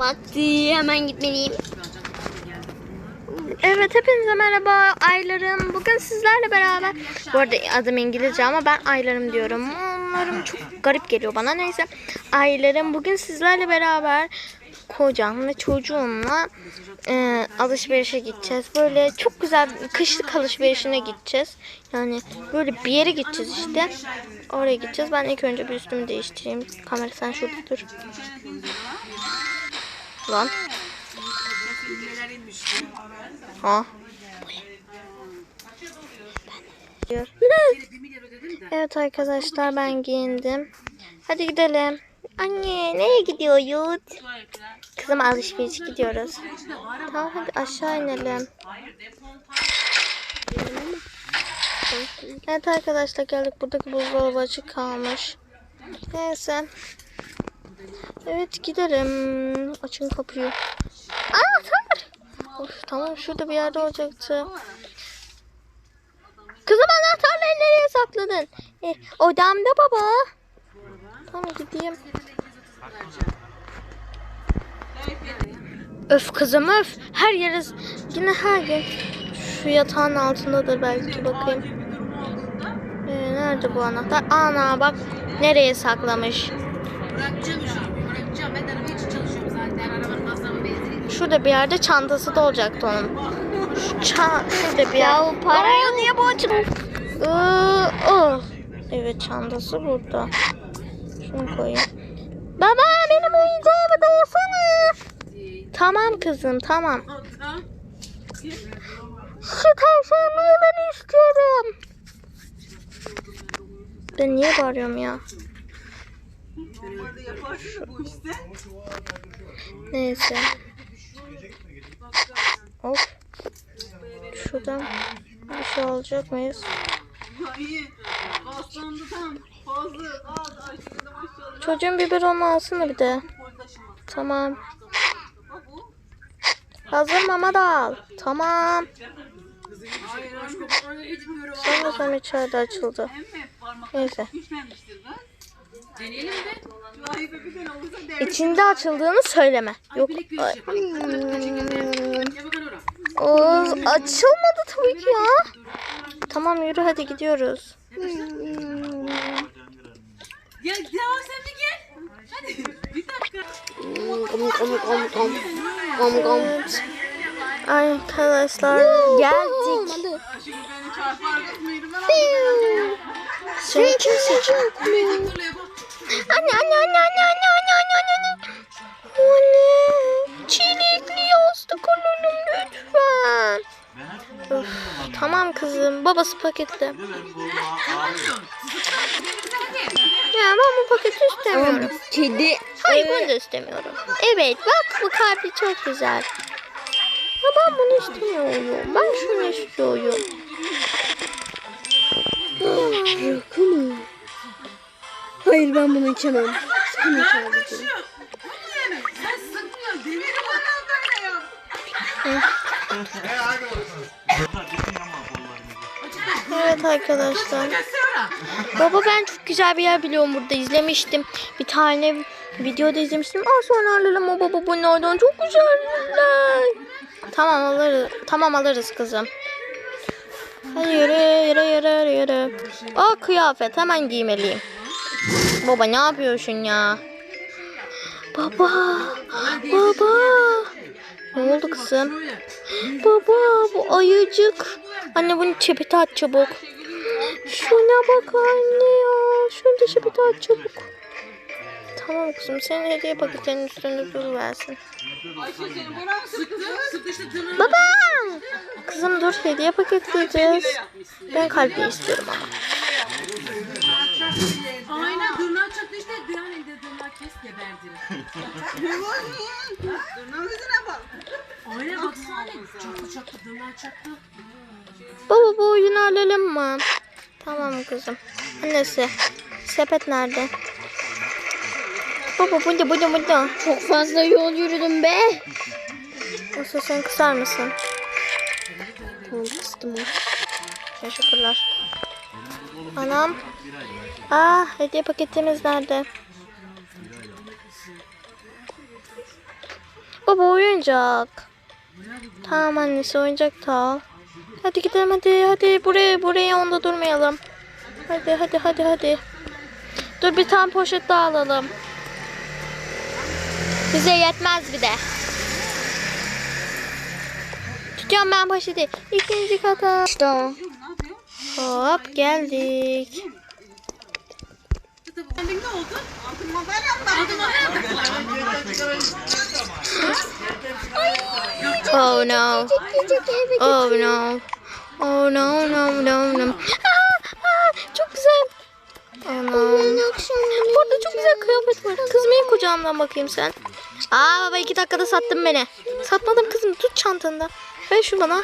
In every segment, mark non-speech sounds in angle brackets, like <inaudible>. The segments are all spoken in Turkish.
Vakti hemen gitmeliyim. Evet hepinize merhaba Aylarım. Bugün sizlerle beraber bu arada adım İngilizce ama ben Aylarım diyorum. Onlarım çok garip geliyor bana. Neyse Aylarım bugün sizlerle beraber kocam ve çocuğumla e, alışverişe gideceğiz. Böyle çok güzel kışlık alışverişine gideceğiz. Yani böyle bir yere gideceğiz işte. Oraya gideceğiz. Ben ilk önce bir üstümü değiştireyim. Kamera sen şurada dur. Lan. Ha. Evet arkadaşlar ben giyindim. Hadi gidelim. Anne nereye gidiyoruz? Kızım alışveriş gidiyoruz. Tamam hadi aşağı inelim. Evet arkadaşlar geldik. Buradaki buzdolabı açık kalmış. Neyse. Evet gidelim. Açın kapıyı. Anahtar. Of, tamam şurada bir yerde olacaktı. Kızım anahtarları nereye sakladın? E, odamda baba. Tamam gideyim. Öf kızım öf. Her yere yine her gün. Şu yatağın altındadır belki bakayım. Ee, nerede bu anahtar? Ana bak nereye saklamış. Bırakacağım işi. Bırakacağım. Ben de araba için çalışıyorum zaten. Arabanın masrafı benzini. Şurada bir yerde çantası da olacaktı onun. Şu ça şurada bir yer. Ya o parayı niye? Iı, oh. Evet çantası burada. Şunu koyayım. Baba benim oyuncağımı da yesene. Tamam kızım tamam. Şu tavşanlığı ben istiyorum. Ben niye bağırıyorum ya? Neyse. Of. Şuradan bir şey alacak mıyız? Çocuğun biberonu alsana bir de. Tamam. Hazır mama da al. Tamam. Sanırsam içeride açıldı. Neyse. Deneyelim mi? İçinde açıldığını söyleme. Yok. O açılmadı tabii ki ya. Tamam yürü hadi gidiyoruz. Ya devam sen bir gel. Hadi bir dakika. Kom kom kom kom. Kom kom. Arkadaşlar geldik. Çünkü sıcak. Anne anne anne anne anne anne anne anne anne. Anne. Çilekli yastık alalım lütfen. Öf, tamam kızım. Babası paketle. Ya ben bu paketi istemiyorum. Kedi. Hayır bunu da istemiyorum. Evet bak bu kalpli çok güzel. Ya ben bunu istemiyorum. Ben şunu istiyorum. Yakını. Hayır ben bunu içemem. İç abicim. Sen sıkmıyor. Demiri bana böyle yap. Evet arkadaşlar. Baba ben çok güzel bir yer biliyorum burada izlemiştim. Bir tane videoda izlemiştim. Aa sonra alalım o baba bu nereden çok güzeller. Tamam alırız. Tamam alırız kızım. Hadi yürü yürü yürü yürü. Aa kıyafet hemen giymeliyim. Baba ne yapıyorsun ya? Baba. Baba. Ne oldu kızım? Baba bu ayıcık. Anne bunu çepete at çabuk. Şuna bak anne ya. Şunu da çepete at çabuk. Tamam kızım senin hediye paketinin üstünde dur versin. Baba. Kızım dur hediye paketleyeceğiz. Ben kalbi istiyorum ama. Tırnağı kes geberdi. Aynen baksana. Çaktı çaktı tırnağı çaktı. Baba bu oyunu alalım mı? Tamam kızım. Annesi. Sepet nerede? Baba burada burada burada. Çok fazla yol yürüdüm be. Nasıl sen kısar mısın? Tamam kıstım o. Teşekkürler. Anam. Aa hediye paketimiz nerede? Baba oyuncak. Tamam annesi oyuncak da. Hadi gidelim hadi hadi buraya buraya onda durmayalım. Hadi hadi hadi hadi. Dur bir tane poşet daha alalım. Bize yetmez bir de. Tutuyorum ben poşeti. İkinci kata. İşte o. Hop geldik. Kendin ne oldu? Madalya mı? Altın madalya Oh no. Oh no. Oh no no no no. Aa, aa, çok güzel. Oh no. Yarın akşam Burada çok güzel kıyafet var. Kızım kucağımdan bakayım sen. Aa baba iki dakikada sattın beni. Satmadım kızım tut çantanda. Ver şu bana.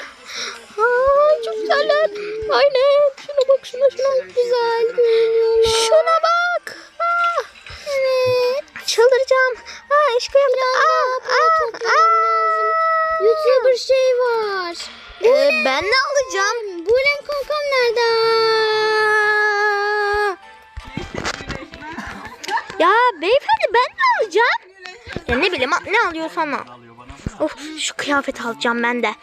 Aa, çok güzeller. Aynen. Şuna bak şuna şuna. güzel görünüyorlar. Şuna bak. Aa, Evet. çıldıracağım. Aa iş kıyafeti. Aa, aa, aa. YouTuber şey var. Ee, ben ne alacağım? Bulen kankam nerede? Ya beyefendi ben ne alacağım? Ya ne bileyim ne alıyorsan al. Of şu kıyafet alacağım ben de.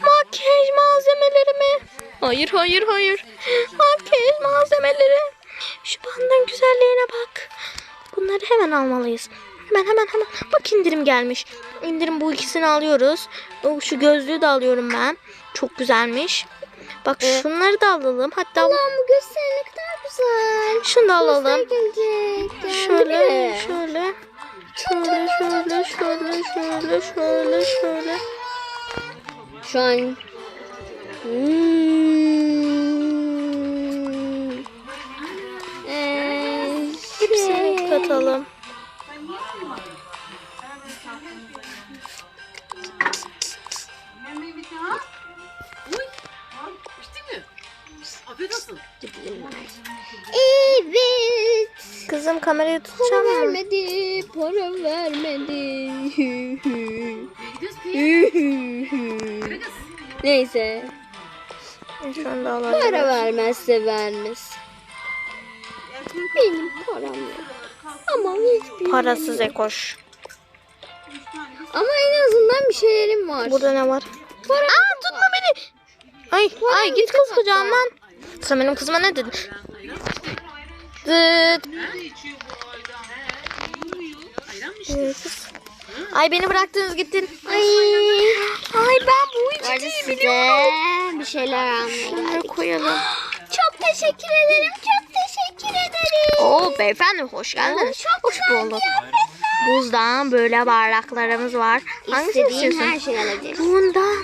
Makyaj malzemeleri mi? Hayır hayır hayır. Makyaj malzemeleri. Şu bandın güzelliğine bak. Bunları hemen almalıyız. Hemen hemen hemen. Bak indirim gelmiş. İndirim bu ikisini alıyoruz. Şu gözlüğü de alıyorum ben. Çok güzelmiş. Bak şunları da alalım. Hatta Ulan bu gösteri ne kadar güzel. şunu da alalım. Şöyle, şöyle. Şöyle, şöyle, şöyle, şöyle, şöyle, şöyle. Şu an Hmm. Ee, Hepsini katalım. Evet. Kızım kamerayı Para tutacağım mı? vermedi. Para vermedi. Neyse. Para vermezse vermez. Benim param yok. Ama hiçbir Parasız ekoş. Ama en azından bir şeylerim var. Burada ne var? para Aa tutma beni. Ay, ay git kız kucağımdan. Sen benim kızıma ne dedin? Dıt. Ay beni bıraktınız gittin. Ay. Ay ben bu içeceği biliyorum. bir şeyler almaya koyalım. Çok teşekkür ederim. Çok teşekkür ederim. Oo beyefendi hoş geldiniz. Hoş bulduk. Buzdan böyle bardaklarımız var. Hangisini İstediğin istiyorsun? her şeyi alabilirsin. Bundan.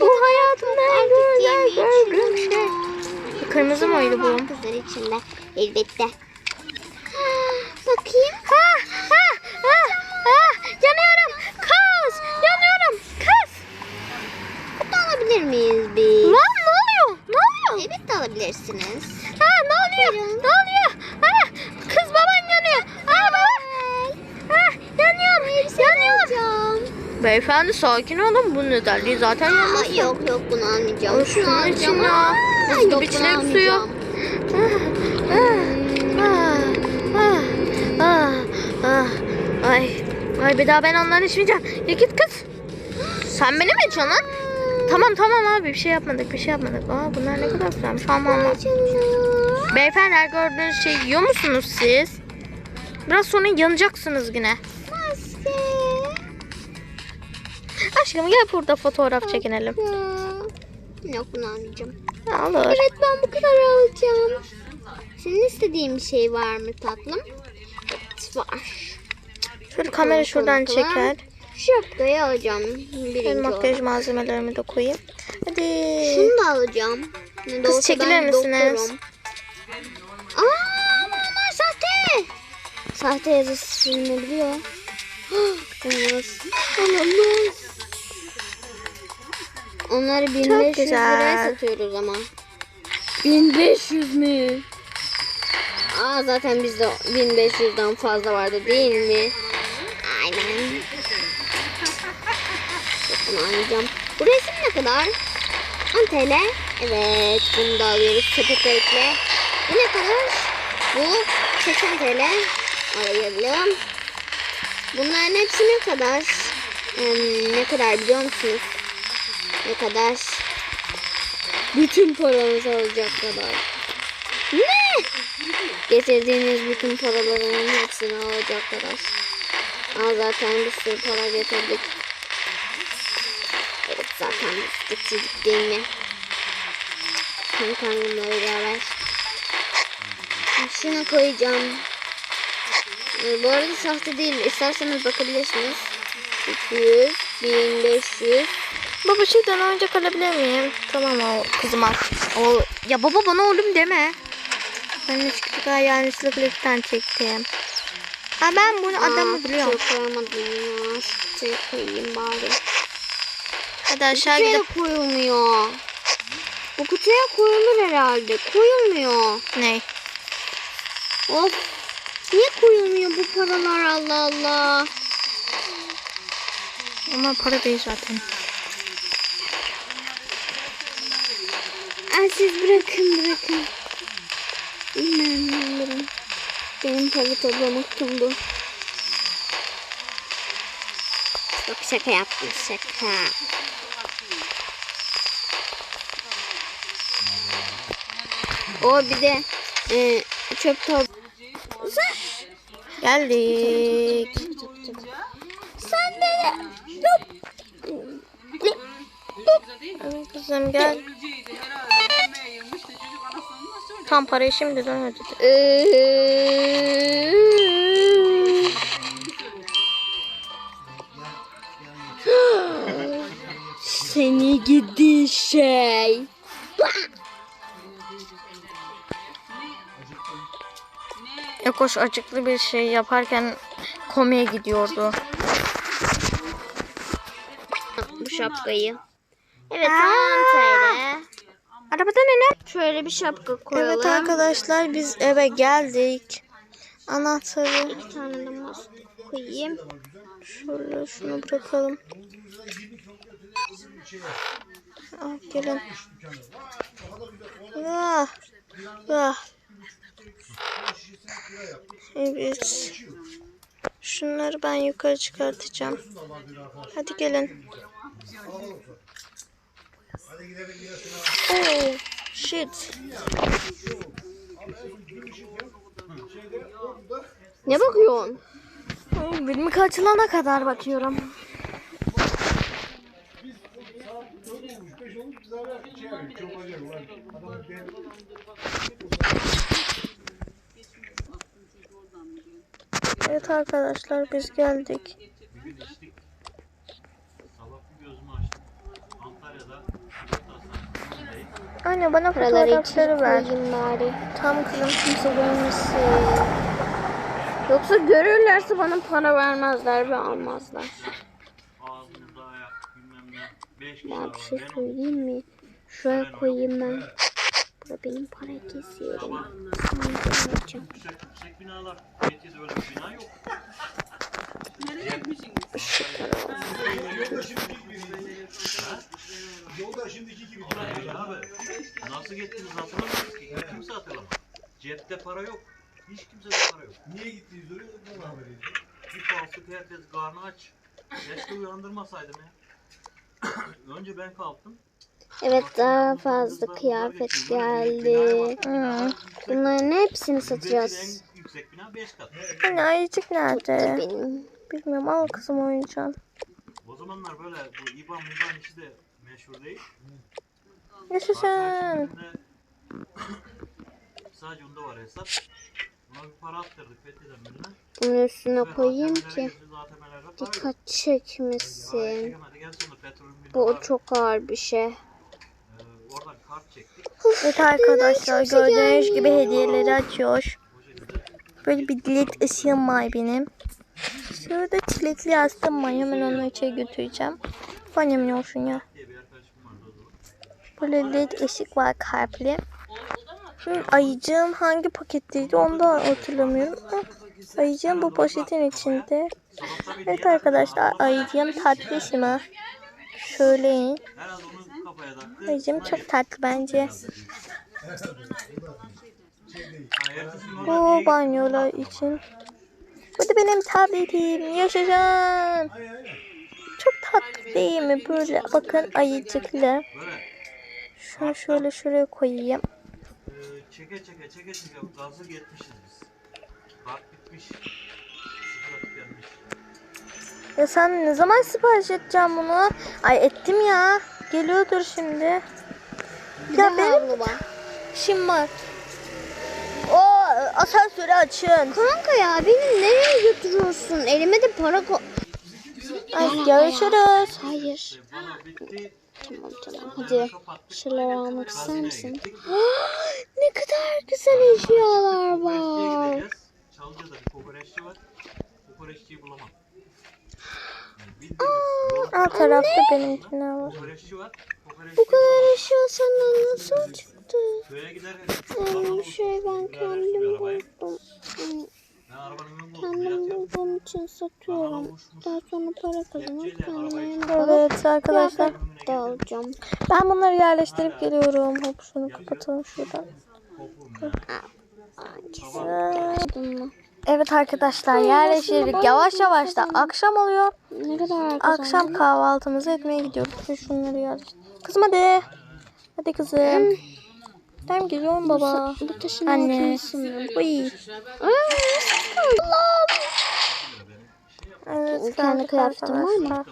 Bu hayatımda en güzel gördüğüm şey. Kırmızı mıydı bu? Kızlar içinde elbette. Bakayım. Ha, ha, ha, ha, yanıyorum. Kız, yanıyorum. Kız. Bunu alabilir miyiz biz? Lan ne oluyor? Ne oluyor? Evet alabilirsiniz. Ha, ne oluyor? Ne oluyor? Ha, kız baban yanıyor. Ha, baba. Ha, yanıyorum. Yanıyorum. Beyefendi sakin olun. Bunun özelliği zaten Aa, yanmaz. yok yok bunu almayacağım. Ay, Şunu şunun alacağım. içine. Aa, yok, bunu çilek suyu. almayacağım. Ay, ay bir daha ben onları içmeyeceğim. Ya git kız. Sen beni mi içiyorsun lan? Tamam tamam abi bir şey yapmadık bir şey yapmadık. Aa bunlar ne kadar güzelmiş. Aman aman. Canım. Beyefendi her gördüğünüz şey yiyor musunuz siz? Biraz sonra yanacaksınız yine. Aşkım gel burada fotoğraf çekinelim. Yok bunu almayacağım. Olur. Evet ben bu kadar alacağım. Senin istediğin bir şey var mı tatlım? Evet var. Şöyle kamera şuradan Bakalım. çeker. Şapkayı alacağım. Ben Birinci makyaj olarak. malzemelerimi de koyayım. Hadi. Şunu da alacağım. Kız olsa çekilir ben misiniz? doktorum. Aa bunlar sahte. Sahte yazısı silinebiliyor. Olmaz. <gasps> Olamaz. Onları 1500 güzel. liraya satıyoruz ama. 1500 mü? Aa zaten bizde 1500'den fazla vardı değil mi? Aynen. Bunu alacağım. Bu resim ne kadar? 10 TL. Evet bunu da alıyoruz sepete ekle. Bu ne kadar? Bu 80 TL. Alayalım. Bunların hepsi ne kadar? Em, ne kadar biliyor musunuz? Ne kadar? Bütün paranız alacak kadar. Ne? Getirdiğiniz bütün paraların hepsini alacak kadar. Aa, zaten bir sürü para getirdik. Evet zaten getirdik değil mi? Hem kanımla beraber. Şuna koyacağım. Ee, bu arada sahte değil. İsterseniz bakabilirsiniz. 200, 1500. Baba şeyden önce kalabilir miyim? Tamam o kızım al. O, ya baba bana oğlum deme. Ben üç küçük yanlışlıkla bir tane çektim. Ha ben bunu adamı Aa, biliyorum. Çok koyamadım ya. Kutuya koyayım bari. Hadi aşağı Kutuya gidip koyulmuyor. Bu kutuya koyulur herhalde. Koyulmuyor. ne? Of. Niye koyulmuyor bu paralar Allah Allah. Ama para değil zaten. Ay siz bırakın bırakın. Ben alırım. Benim para toplamaktum bu. Yok şaka yaptım şaka. O bir de e, çöp top. Geldik. sen de Evet kızım gel. Tam parayı şimdi dön ödedi. Seni gidi şey. Ekoş acıklı bir şey yaparken komiye gidiyordu. Bu şapkayı. Evet 10 TL. Arabada ne ne? Şöyle bir şapka koyalım. Evet arkadaşlar biz eve geldik. Anahtarı Bir tane de mas koyayım. şöyle şunu bırakalım. Ah gelin. Ah, ah. Evet. Şunları ben yukarı çıkartacağım. Hadi gelin. Oh shit. Ne bakıyorsun? Bilmek açılana kadar bakıyorum. Evet arkadaşlar biz geldik. Anne bana Paraları fotoğrafları ver. koyayım bari. Tam kızım. Kimse görmesin. Yoksa görürlerse bana para vermezler ve almazlar. ağzınızda ayak bilmem ne. Beş kişi Ben var. bir şey Benim söyleyeyim mi? Şuraya koyayım ben. Burada benim para kesiyorum. Sonra alacağım. yüksek, yüksek binalar. Neticede öyle bir bina yok. Vallahi abi, Nasıl gittiniz hatırlamıyoruz ki. Kimse hatırlamaz. Cepte para yok. Hiç kimsede para yok. Niye gittiniz oraya? Ondan haber edin. Bir falsık herkes karnı aç. Keşke uyandırmasaydım ya. <coughs> Önce ben kalktım. Evet daha fazla kıyafet geldi. Hı. Bunların hepsini satacağız. En yüksek bina 5 kat. Anne ayıcık nerede? Benim. Bilmiyorum al kızım oyuncağını. O zamanlar böyle bu İBAN İBAN işi de meşhur değil. Yaşasın. Sadece onda var hesap. Buna bir para attırdık Fethi'den birine. Bunun üstüne koyayım ki dikkat çekmesin. Bu çok ağır bir şey. e, oradan kart çektik. Evet arkadaşlar gördüğünüz gibi hediyeleri açıyor. Böyle bir dilek ışığım var benim. Şurada çilekli yastığım var. Hemen onu içeri götüreceğim. Annemin olsun ya. diye bir arkadaşım vardı o zaman. Böyle led ışık var kalpli. Şimdi ayıcığım hangi paketteydi onu da hatırlamıyorum. Hah, Ayıcığım bu poşetin içinde. Evet arkadaşlar ayıcığım tatlı mı? Söyleyin. Ayıcığım çok tatlı bence. Bu banyolar için. Bu da benim tabletim. Yaşasın. Çok tatlı değil mi? Böyle bakın ayıcıklı. Şunu şöyle şuraya koyayım. e, çeke çeke çeke çeke gazı yetmişiz biz. Bak bitmiş. Ya sen ne zaman sipariş edeceğim bunu? Ay ettim ya. Geliyordur şimdi. Bir Ya benim var. işim var. O asansörü açın. Kanka ya beni nereye götürüyorsun? Elime de para ko... Ay, görüşürüz. Hayır. E, bana bitti. Tamam tamam. Hadi. Şeyler almak ister misin? <gasps> ne kadar güzel eşyalar var. Çalca'da bir kokoreççi var. Kokoreççiyi bulamam. Yolun Alt tarafta benimkiler var. Bu kadar eşya senden nasıl çıktı? Giderken Ee, şey ben kendim buldum. Ben arabanın önünde Kendim bulduğum için satıyorum. Daha sonra para kazanıp kendime Evet arkadaşlar. da alacağım. Ben bunları yerleştirip geliyorum. Hop şunu kapatalım şuradan. Evet arkadaşlar yerleştirdik. Yavaş yavaş da akşam oluyor. Ne kadar güzel. Akşam kahvaltımızı etmeye gidiyoruz. Şu şunları yerleştir. Kızım hadi. Hadi kızım. Tamam geliyorum baba. Bu taşın Anne. Uy. Evet, Kendi geldik kıyafetin var mı?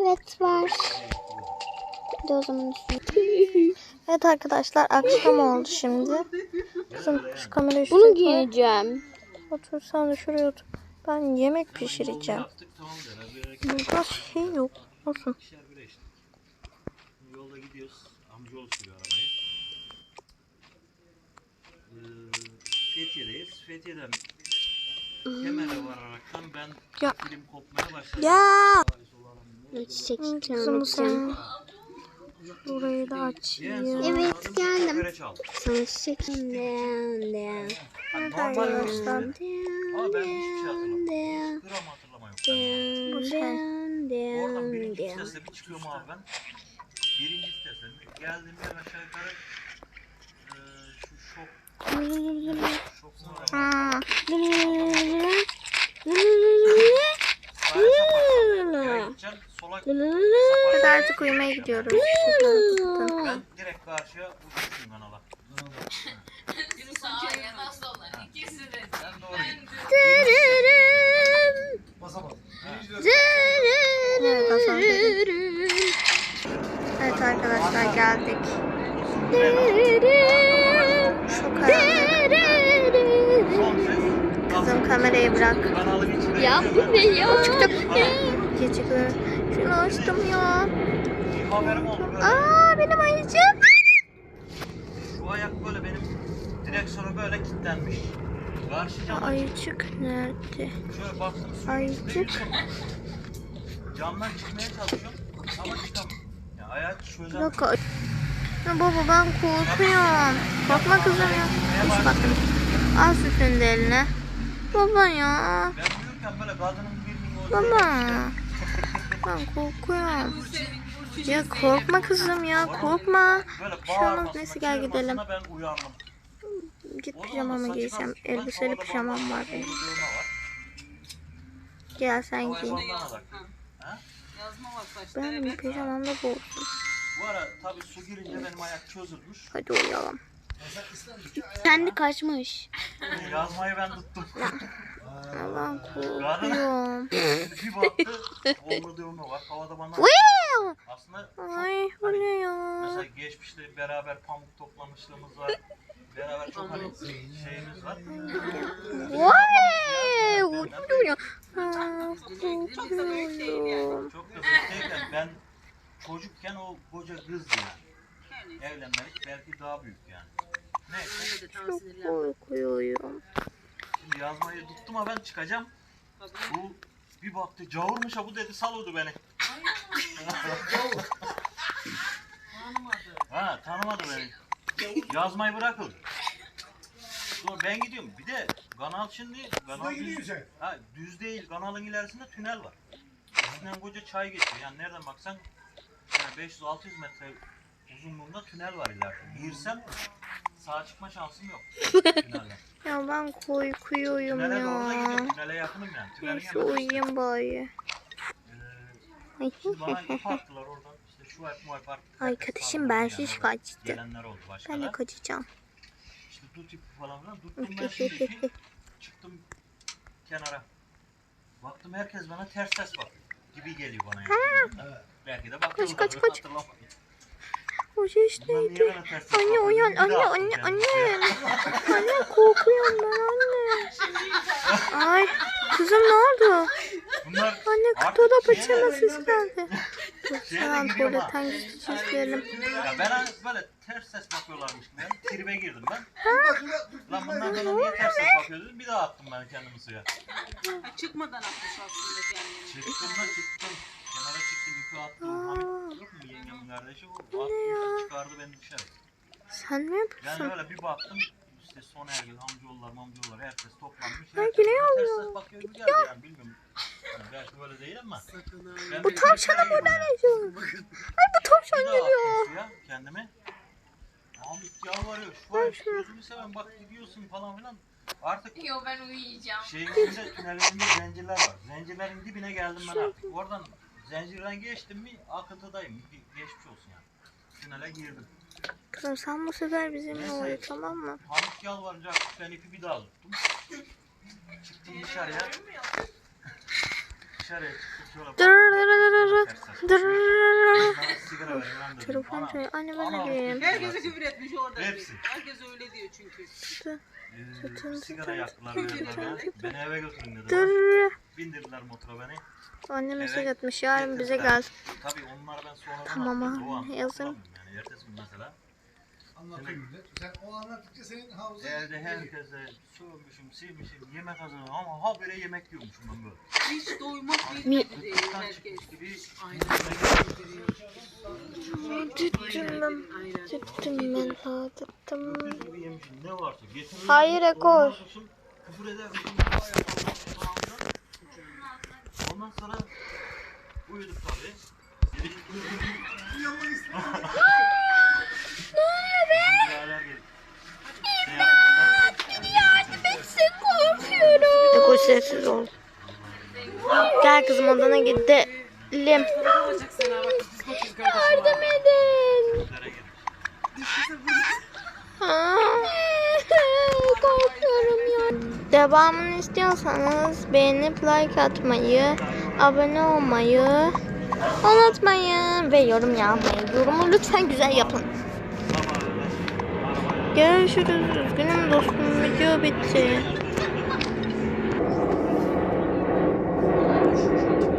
Evet var. De o zaman üstüne. Evet arkadaşlar akşam oldu şimdi. Kızım şu kamerayı Bunu şuraya koy. giyeceğim. Otur sen de şuraya otur. Ben yemek pişireceğim. Burada şey yok. Olsun. Yolda gidiyoruz. Amcaoğlu sürüyor arabayı. Ee, Fethiye'deyiz. Fethiye'den Kemer'e vararaktan ben Ya. film kopmaya başladım. Ya. Çiçek bu sen. Burayı da açayım. Evet, geldim. Sana çiçek normal arkadaşlar. Ama ben hiçbir şey hatırlamıyorum. Gram deyan deyan Oradan birinci vitesle bir çıkıyorum abi ben. Birinci vitesle geldim yer aşağı yukarı Ha. Hadi artık uyumaya gidiyoruz. Ben direkt karşıya uçmuşum. Ben asansör. Evet arkadaşlar geldik. Şu karanlık. Son ses. Kızım kamerayı bırak. Ya bu ne ya? Çıktım. Geçikler. Şunu açtım ya. Aa benim ayıcım. Şu ayak böyle benim direksiyona böyle kilitlenmiş. Ayıcık nerede? şöyle baktım Ayıcık. Camdan çıkmaya çalışıyorum ama çıkamıyorum. Ya ayak çözem. Ya baba ben korkuyorum. Korkma kızım ya. Hiç baktım. Al sütünü de eline. Baba ya. Baba. Ben korkuyorum. Ya korkma kızım ya korkma. Bir şey olmaz neyse gel gidelim. Git pijamamı giysem. Elbiseli pijamam var benim. Gel sen giy. Ben pijamamda boğuldum. Bu ara tabii su girince benim ayak çözülmüş. Hadi uyuyalım. Kendi kaçmış. Yazmayı ben tuttum. Ben korkuyorum. bir baktı kollu dövme var. Havada bana Uyuyor. aslında Ay bu ne ya? mesela geçmişte beraber pamuk toplamışlığımız var. Beraber çok hani şeyimiz var. Vay! Uyuyor. Aa, Korkuyorum. Çok da büyükteyken ben çocukken o koca kızdı yani. Evlenmelik belki daha büyük yani. Neyse Çok korkuyorum. şimdi yazmayı tuttum ama ben çıkacağım. Bu bir baktı cavurmuş ha bu dedi salıyordu beni. ha tanımadı beni. Yazmayı bırakın. Sonra ben gidiyorum. Bir de kanal şimdi kanal Suda düz, ha, düz değil. Kanalın ilerisinde tünel var. Üstünden koca çay geçiyor. Yani nereden baksan yani 500-600 metre uzunluğunda tünel var ileride. Girsem Sağa çıkma şansım yok. Tünelden. <laughs> Ya ben korkuyorum Tünele doğru da ya. gidiyorum. Tünele yakınım yani. Tünelin Neyse yanında. uyuyayım bari. Ee, Şimdi bana ip attılar oradan. İşte şu ip mu ip at- Arkadaşım falan ben şiş kaçtı. Gelenler oldu başka Ben de da. kaçacağım. İşte tut ipi falan filan. Tuttum ben şimdi ipi. <laughs> Çıktım kenara. Baktım herkes bana ters ters bakıyor. Gibi geliyor bana yani. Belki de bakıyorlar. kaç, ben kaç. ses bana ters ters Anne uyan anne anne anne. Anne korkuyorum ben anne. Ay kızım ne oldu? Bunlar Anne kutuda ses Tamam giriyorum ha. tuvaletten gizli çizelim. Ya ben hani böyle ters ters bakıyorlarmış. Yani tribe girdim ben. Lan bunlar bana niye ters ters bakıyor dedim. Bir daha attım ben kendimi suya. Ha, çıkmadan atmış aslında kendini. Çıktım da çıktım. Attım. Hamit yok mu yengemin kardeşi? O attı çıkardı beni dışarı. Sen ne Ben yapıyorsun? öyle bir baktım. işte son ergin amcaoğullar mamcaoğullar herkes toplanmış. Ters ters bakıyor gibi geldi yani bilmiyorum. Yani belki böyle değil ama. Ben Bu tavşana triplere buradan ediyor. Ay bu tavşan Bir daha geliyor. suya kendime. Ahmet yalvarıyor. Şu an gözümü seveyim bak gidiyorsun falan filan. Artık Yo ben uyuyacağım. şeyin içinde tünelin içinde zincirler var. Zincirlerin dibine geldim ben artık. Oradan zincirden geçtim mi akıntıdayım. Geçmiş olsun yani. Tünele girdim. Kızım sen bu sefer bizimle uyu tamam mı? Hamit yalvarınca ben ipi bir daha tuttum. Çıktım dışarıya. <laughs> dışarıya çıktım Telefon çalıyor. Anne ben ana, arayayım. Herkese küfür etmiş orada. Hepsi. Herkes öyle diyor çünkü. Sigara yaktılar. Beni eve götürün dediler. Bindirdiler motora beni. Anne mesaj atmış yarın bize gel. Tabii onlar ben sonradan Tamam yazın. Yani ertesi mesela. Anlatıyor millet. Sen o anlattıkça senin hafızan... Evde herkese sövmüşüm, silmişim, yemek hazırladım ama habire yemek yiyormuşum ben böyle. Hiç doymak bilmedi diyor Gıktıktan herkes. çıkmış gibi. Aynen. Tüttüm ben. Aynen. Tüttüm ben. Ha, tüttüm. Öküz gibi yemişim ne varsa getirirdim. Hayır, Ekor. ondan sonra Küfür edermişim. falan filan. Ondan sonra uyuduk tabii. Like atmayı, abone olmayı unutmayın ve yorum yapmayı. Yorumu lütfen güzel yapın. Görüşürüz. Üzgünüm dostum. Video bitti.